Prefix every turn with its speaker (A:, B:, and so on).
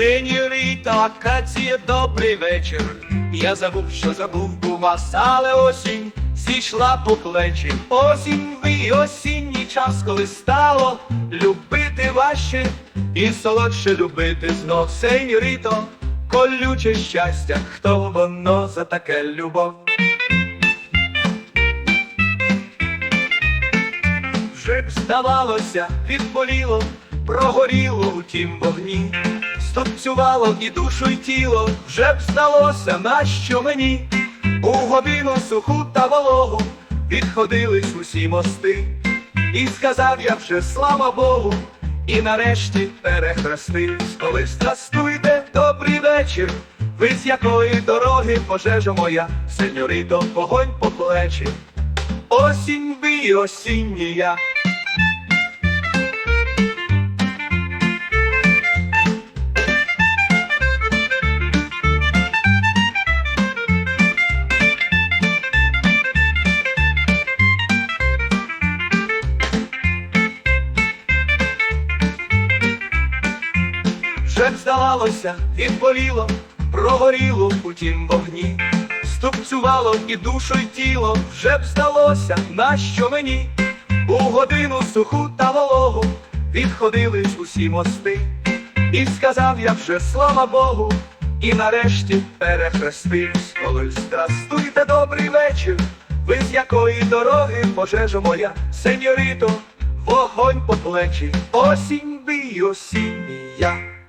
A: Сеньоріта, акація, добрий вечір. Я забув, що забув у вас, але осінь зійшла по плечі. Осінь ви осінній час, коли стало любити важче і солодше любити знов. Сеньоріто, колюче щастя, хто воно за таке любов. Вже б здавалося, відболіло, прогоріло у тім вогні, стопцювало і душу, й тіло, вже б здалося, нащо мені? У годину суху та вологу відходились усі мости, і сказав я вже слава Богу, і нарешті перехрестився, коли здрастуйте, добрий вечір. Ви з якої дороги пожежа моя, сеньорито, вогонь по плечі. Осінь ви осінні Вже здавалося, відболіло, прогоріло у тім вогні, ступцювало і душу, й тіло, вже б здалося, нащо мені? У годину суху та вологу відходились усі мости, і сказав я вже слава Богу, і нарешті перехрестився, коли здрастуйте, добрий вечір. Ви з якої дороги пожежа моя, сеньорито, вогонь по плечі, осінь ви й я.